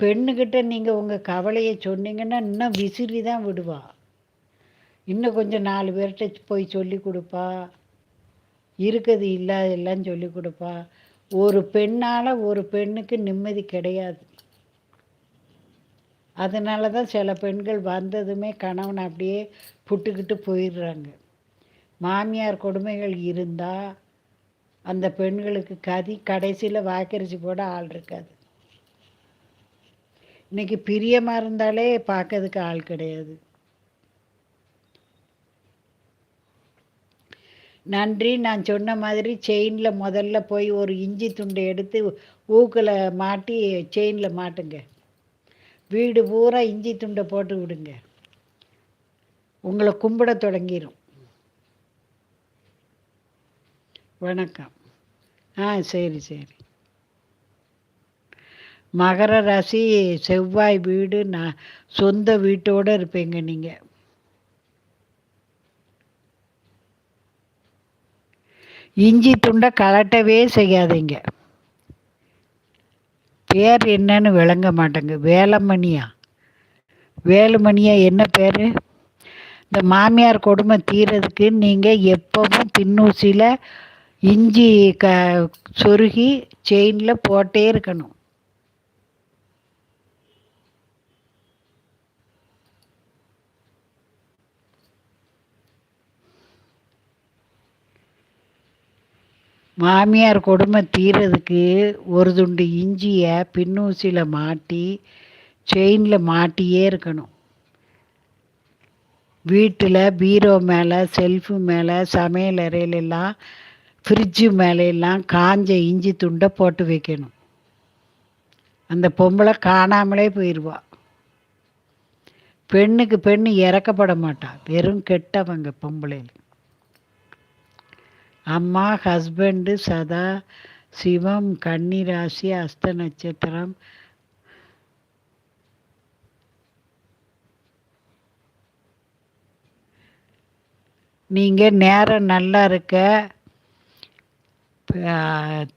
பெண்ணுக்கிட்ட நீங்கள் உங்கள் கவலையை சொன்னீங்கன்னா இன்னும் விசிறி தான் விடுவா. இன்னும் கொஞ்சம் நாலு பேர்கிட்ட போய் சொல்லி கொடுப்பா. இருக்குது இல்லாதெல்லாம் சொல்லி கொடுப்பா. ஒரு பெண்ணால் ஒரு பெண்ணுக்கு நிம்மதி கிடையாது. அதனால தான் சில பெண்கள் வந்ததுமே கணவனை அப்படியே புட்டுக்கிட்டு போயிடுறாங்க. மாமியார் கொடுமைகள் இருந்தால் அந்த பெண்களுக்கு கதி கடைசியில் வாக்கரிசி போட ஆள் இருக்காது. இன்னைக்கு பிரியமாக இருந்தாலே பார்க்கறதுக்கு ஆள் கிடையாது. நன்றி. நான் சொன்ன மாதிரி செயினில் முதல்ல போய் ஒரு இஞ்சி துண்டை எடுத்து ஊக்கில் மாட்டி செயினில் மாட்டுங்க. வீடு பூரா இஞ்சி துண்டை போட்டு விடுங்க. உங்களை கும்பிட தொடங்கிடும் வணக்கம். ஆ சரி சரி. மகர ராசி செவ்வாய் வீடு நான் சொந்த வீட்டோடு இருப்பீங்க நீங்கள் இஞ்சி துண்டை கலட்டவே செய்யாதீங்க. பேர் என்னன்னு விளங்க மாட்டேங்க. வேலமணியா? வேலுமணியா என்ன பேர்? இந்த மாமியார் கொடுமை தீரதுக்கு நீங்கள் எப்பவும் பின்னூசியில் இஞ்சி க சொருகி செயினில் போட்டே இருக்கணும். மாமியார் கொடுமை தீரதுக்கு ஒரு துண்டு இஞ்சியை பின்னூசியில் மாட்டி செயினில் மாட்டியே இருக்கணும். வீட்டில் பீரோ மேலே செல்ஃபு மேலே சமையல் அறையிலெல்லாம் ஃப்ரிட்ஜு மேலையெல்லாம் காஞ்ச இஞ்சி துண்டை போட்டு வைக்கணும். அந்த பொம்பளை காணாமலே போயிடுவா பெண்ணுக்கு பெண்ணு இறக்கப்பட மாட்டாள் வெறும் கெட்டவங்க பொம்பளையில் அம்மா ஹஸ்பண்டு சதா சிவம் கன்னிராசி அஸ்த நட்சத்திரம். நீங்கள் நேரம் நல்லா இருக்க.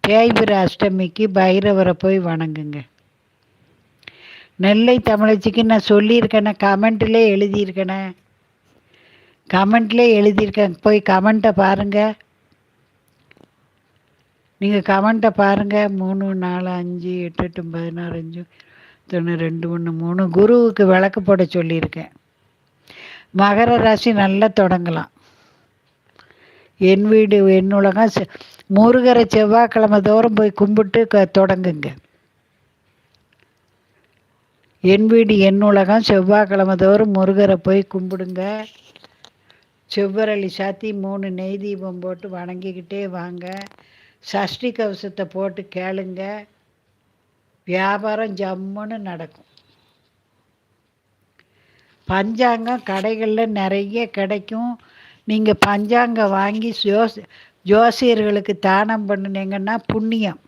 தேய்பிர அஷ்டமிக்கு பைரவரை போய் வணங்குங்க. நெல்லை தமிழச்சிக்கு நான் சொல்லியிருக்கேனே கமெண்ட்லேயே எழுதியிருக்கேனே. கமெண்ட்லேயே எழுதியிருக்கேன் போய் கமெண்ட்டை பாருங்கள் நீங்கள் கமெண்ட்டை பாருங்கள் மூணு நாலு அஞ்சு எட்டு எட்டு பதினாறு அஞ்சு தொண்ணூறு ரெண்டு ஒன்று மூணு. குருவுக்கு விளக்கு போட சொல்லியிருக்கேன். மகர ராசி நல்லா தொடங்கலாம். என் வீடு என் உலகம் செ- முருகரை செவ்வாய்க்கிழமை தோறும் போய் கும்பிட்டு க தொடங்குங்க. என் வீடு என் உலகம் செவ்வாய்க்கிழமை தோறும் முருகரை போய் கும்பிடுங்க. செவ்வரளி சாத்தி மூணு நெய் தீபம் போட்டு வணங்கிக்கிட்டே வாங்க. சஷ்டி கவசத்தை போட்டு கேளுங்க. வியாபாரம் ஜம்முன்னு நடக்கும். பஞ்சாங்கம் கடைகளில் நிறைய கிடைக்கும். நீங்கள் பஞ்சாங்கம் வாங்கி ஜோசி ஜோசியர்களுக்கு தானம் பண்ணினீங்கன்னா புண்ணியம்.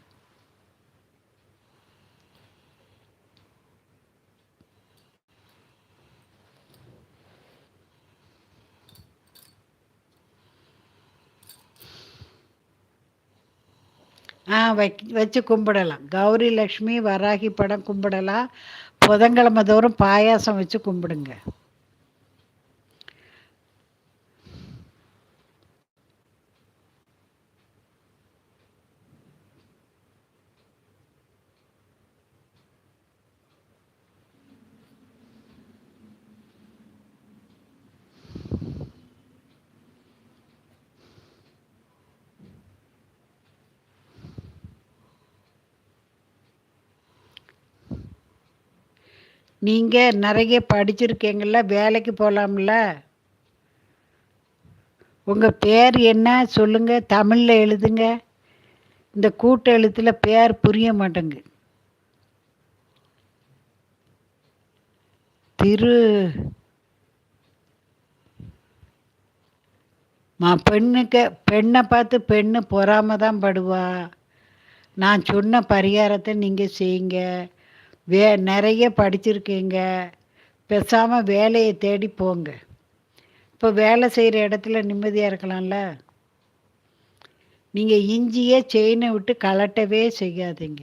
ஆ வைக் வச்சு கும்பிடலாம். கௌரி லக்ஷ்மி வராகி படம் கும்பிடலாம் புதன்கிழமை தோறும் பாயாசம் வச்சு கும்பிடுங்க. நீங்கள் நிறைய படிச்சிருக்கீங்கள வேலைக்கு போகலாம்ல உங்கள் பேர் என்ன? சொல்லுங்கள் தமிழில் எழுதுங்க. இந்த கூட்ட எழுத்தில் பேர் புரிய மாட்டேங்கு திரு மா பெண்ணுக்கு பெண்ணை பார்த்து பெண்ணு பொறாம தான் படுவா. நான் சொன்ன பரிகாரத்தை நீங்கள் செய்யுங்க. வே நிறைய படிச்சிருக்கீங்க. பேசாமல் வேலையை தேடி போங்க. இப்போ வேலை செய்கிற இடத்துல நிம்மதியாக இருக்கலாம்ல? நீங்கள் இஞ்சியே செயினை விட்டு கலட்டவே செய்யாதீங்க.